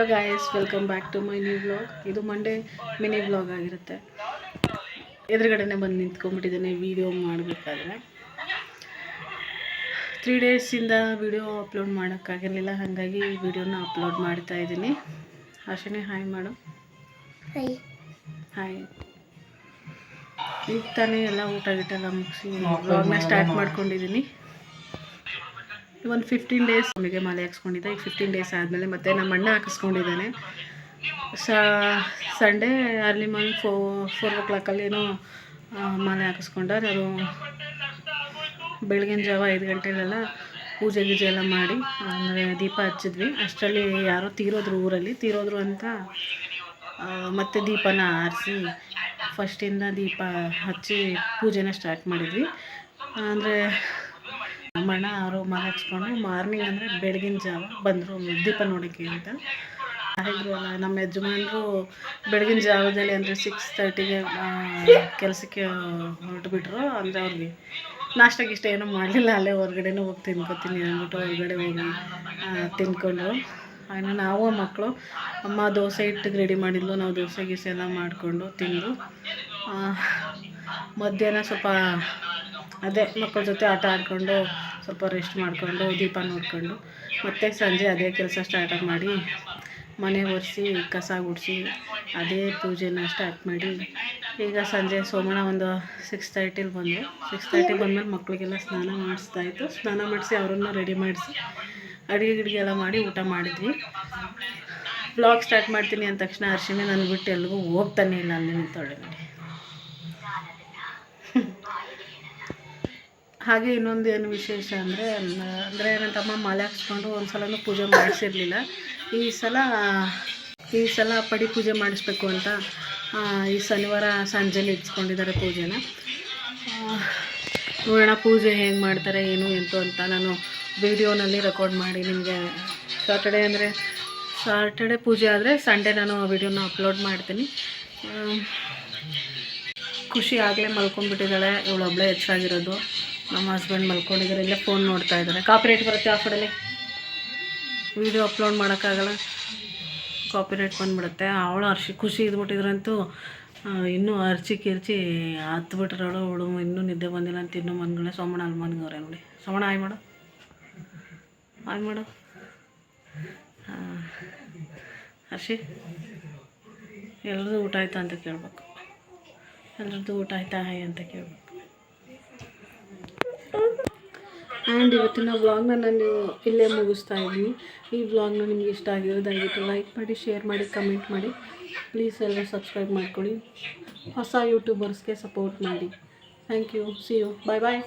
Hello guys welcome back to my new vlog ಇದು Monday mini vlog ಆಗಿರುತ್ತೆ. ಎದುರುಗಡೆನೆ ಬಂದು ನಿಂತ್ಕೊಂಡ್ಬಿಟ್ಟಿದ್ದೇನೆ. ವೀಡಿಯೋ ಮಾಡಬೇಕಾದ್ರೆ. ತ್ರೀ ಡೇಸಿಂದ ವೀಡಿಯೋ ಅಪ್ಲೋಡ್ ಮಾಡೋಕ್ಕಾಗಿರಲಿಲ್ಲ. ಹಾಗಾಗಿ ವಿಡಿಯೋನ ಅಪ್ಲೋಡ್ ಮಾಡ್ತಾ ಇದ್ದೀನಿ. ಅಷ್ಟೇ ಹಾಯ್ ಮಾಡು. ಹಾಯ್ ಈಗ ತಾನೇ ಎಲ್ಲ ಊಟ ಗಿಟ ಎಲ್ಲ ಮುಗಿಸಿ ವ್ಲಾಗ್ನ ಸ್ಟಾರ್ಟ್ ಮಾಡ್ಕೊಂಡಿದ್ದೀನಿ. ಒಂದು ಫಿಫ್ಟೀನ್ ಡೇಸ್ ಅವನಿಗೆ ಮಾಲೆ ಹಾಕ್ಸ್ಕೊಂಡಿದ್ದೆ. ಈಗ ಫಿಫ್ಟೀನ್ ಡೇಸ್ ಆದಮೇಲೆ ಮತ್ತೆ ನಮ್ಮ ಅಣ್ಣ ಹಾಕಿಸ್ಕೊಂಡಿದ್ದಾನೆ. Sunday early morning four four ಓ ಕ್ಲಾಕಲ್ಲಿ ಏನೋ ಮಾಲೆ ಹಾಕಿಸ್ಕೊಂಡ ಅದು ಬೆಳಗಿನ ಜಾವ ಐದು ಗಂಟೆಗೆಲ್ಲ ಪೂಜೆ ಗೀಜೆ ಎಲ್ಲ ಮಾಡಿ ಅಂದರೆ ದೀಪ ಹಚ್ಚಿದ್ವಿ. ಅಷ್ಟರಲ್ಲಿ ಯಾರೋ ತೀರೋದ್ರು ಊರಲ್ಲಿ. ತೀರೋದ್ರು ಅಂತ ಮತ್ತೆ ದೀಪನ ಆರಿಸಿ ಫಸ್ಟಿಂದ ದೀಪ ಹಚ್ಚಿ ಪೂಜೆನ ಸ್ಟಾರ್ಟ್ ಮಾಡಿದ್ವಿ. ಅಂದರೆ ನಮ್ಮಣ್ಣ ಅವರು ಮಾಲೆ ಹಚ್ಕೊಂಡು ಮಾರ್ನಿಂಗ್ ಅಂದರೆ ಬೆಳಗಿನ ಜಾವ ಬಂದರು ದೀಪ ನೋಡೋಕ್ಕೆ ಅಂತ. ಹೇಳಿದ್ರು ಅಲ್ಲ, ನಮ್ಮ ಯಜಮಾನರು ಬೆಳಗಿನ ಜಾವದಲ್ಲಿ ಅಂದರೆ ಸಿಕ್ಸ್ ತರ್ಟಿಗೆ ಕೆಲಸಕ್ಕೆ ಹೊರಟುಬಿಟ್ರು. ಅಂದರೆ ಅವ್ರಿಗೆ ನಾಷ್ಟ ಇಷ್ಟ ಏನೂ ಮಾಡಲಿಲ್ಲ, ಅಲ್ಲೇ ಹೊರ್ಗಡೆನೂ ಹೋಗಿ ತಿನ್ಕೊತೀನಿ ಅಂದ್ಬಿಟ್ಟು ಹೊರಗಡೆ ಹೋಗಿ ತಿನ್ಕೊಂಡ್ರು ಇನ್ನು ನಾವು ಮಕ್ಕಳು, ಅಮ್ಮ ದೋಸೆ ಹಿಟ್ಟಿಗೆ ರೆಡಿ ಮಾಡಿದ್ಲು, ನಾವು ದೋಸೆ, ಗೀಸೆ ಎಲ್ಲ ಮಾಡಿಕೊಂಡು ತಿಂದು ಮಧ್ಯಾಹ್ನ ಸ್ವಲ್ಪ ಅದೇ ಮಕ್ಕಳ ಜೊತೆ ಆಟ ಆಡಿಕೊಂಡು ಸ್ವಲ್ಪ ರೆಸ್ಟ್ ಮಾಡಿಕೊಂಡು, ದೀಪ ನೋಡಿಕೊಂಡು, ಮತ್ತೆ ಸಂಜೆ ಅದೇ ಕೆಲಸ ಸ್ಟಾರ್ಟ್ ಮಾಡಿ ಮನೆ ಒರೆಸಿ, ಕಸ ಗುಡಿಸಿ, ಅದೇ ಪೂಜೆನ ಸ್ಟಾರ್ಟ್ ಮಾಡಿ, ಈಗ ಸಂಜೆ ಸೋಮಣ ಒಂದು ಸಿಕ್ಸ್ ತರ್ಟಿಲಿ ಬಂದು ಸಿಕ್ಸ್ ತರ್ಟಿ ಬಂದಮೇಲೆ ಮಕ್ಕಳಿಗೆಲ್ಲ ಸ್ನಾನ ಮಾಡಿಸ್ತಾ ಇತ್ತು. ಸ್ನಾನ ಮಾಡಿಸಿ ಅವರನ್ನು ರೆಡಿ ಮಾಡಿಸಿ ಅಡುಗೆ ಗಿಡಿಗೆ ಎಲ್ಲ ಮಾಡಿ ಊಟ ಮಾಡಿದ್ವಿ. ಬ್ಲಾಗ್ ಸ್ಟಾರ್ಟ್ ಮಾಡ್ತೀನಿ ಅಂದ ತಕ್ಷಣ ಅರ್ಶಿನ ನನ್ನ ಬಿಟ್ಟು ಎಲ್ಲಿಗೂ ಹೋಗ್ತಾನೆ ಇಲ್ಲ ಅಲ್ಲಿ ನಿಂತೊಳ್ಳೆ ಹಾಗೆ ಇನ್ನೊಂದು ಏನು ವಿಶೇಷ ಅಂದರೆ ಅಂದರೆ ನನ್ನ ತಮ್ಮ ಮಾಲೆ ಹಾಕ್ಸ್ಕೊಂಡು ಒಂದು ಸಲನೂ ಪೂಜೆ ಮಾಡಿಸಿರಲಿಲ್ಲ. ಈ ಸಲ ಈ ಸಲ ಪಡಿ ಪೂಜೆ ಮಾಡಿಸ್ಬೇಕು ಅಂತ ಆ, ಈ ಶನಿವಾರ ಸಂಜೆಲಿ ಇಟ್ಸ್ಕೊಂಡಿದ್ದಾರೆ ಪೂಜೆನ. ಆ, ನೋಡೋಣ ಪೂಜೆ ಹೇಗೆ ಮಾಡ್ತಾರೆ ಏನು ಎಂತು ಅಂತ ನಾನು ವಿಡಿಯೋನಲ್ಲಿ ರೆಕಾರ್ಡ್ ಮಾಡಿ ನಿಮಗೆ ಸಾಟರ್ಡೆ ಅಂದರೆ ಸಾಟರ್ಡೆ ಪೂಜೆ ಆದರೆ ಸಂಡೇ ನಾನು ವಿಡಿಯೋನ ಅಪ್ಲೋಡ್ ಮಾಡ್ತೀನಿ. ಆ, ಖುಷಿ ಆಗಲೇ ಮಲ್ಕೊಂಡ್ಬಿಟ್ಟಿದ್ದಾಳೆ ಇವಳು ಒಬ್ಬಳೇ ಹೆಚ್ಚಾಗಿರೋದು. ನಮ್ಮ ಹಸ್ಬೆಂಡ್ ಮಲ್ಕೊಂಡಿದ್ದಾರೆ ಇಲ್ಲೇ ಫೋನ್ ನೋಡ್ತಾ ಇದ್ದಾರೆ ಕಾಪಿರೇಟ್ ಬರುತ್ತೆ ಆ ಕಡೆಯಲ್ಲಿ ವೀಡಿಯೋ ಅಪ್ಲೋಡ್ ಮಾಡೋಕ್ಕಾಗಲ್ಲ. ಕಾಪಿರೇಟ್ ಬಂದುಬಿಡುತ್ತೆ. ಅವಳು ಅರ್ಶಿ ಖುಷಿ ಇದ್ಬಿಟ್ಟಿದ್ರಂತೂ ಇನ್ನೂ ಅರ್ಚಿ ಕಿರ್ಚಿ ಹತ್ಬಿಟ್ರವಳು ಅವಳು ಇನ್ನೂ ನಿದ್ದೆ ಬಂದಿಲ್ಲ ಅಂತ ಇನ್ನೂ ಮನ್ಗಳೇ ಸೋಮಣ ಅಲ್ಲಿ ಮನ್ಗವ್ರೆ ನೋಡಿ. ಸೋಮಣ ಆಯ್ ಮಾಡು. ಆಯ್ ಮಾಡು. ಹರ್ಷಿ ಎಲ್ರದ್ದು ಊಟ ಆಯ್ತಾ ಅಂತ ಕೇಳಬೇಕು. ಎಲ್ರದ್ದು ಊಟ ಆಯ್ತಾ, ಹಾಯ್ ಅಂತ ಕೇಳಬೇಕು. ಆ್ಯಂಡ್ ಇವತ್ತಿನ ವ್ಲಾಗ್ನ ನಾನು ಇಲ್ಲೇ ಮುಗಿಸ್ತಾ ಇದ್ದೀನಿ ಈ ವ್ಲಾಗ್ನ ನಿಮ್ಗೆ ಇಷ್ಟ ಆಗಿರೋ ದಯವಿಟ್ಟು ಲೈಕ್ ಮಾಡಿ ಶೇರ್ ಮಾಡಿ ಕಮೆಂಟ್ ಮಾಡಿ. ಪ್ಲೀಸ್ ಎಲ್ಲ ಸಬ್ಸ್ಕ್ರೈಬ್ ಮಾಡ್ಕೊಳ್ಳಿ. ಹೊಸ ಯೂಟ್ಯೂಬರ್ಸ್ಗೆ ಸಪೋರ್ಟ್ ಮಾಡಿ. Thank you see you bye bye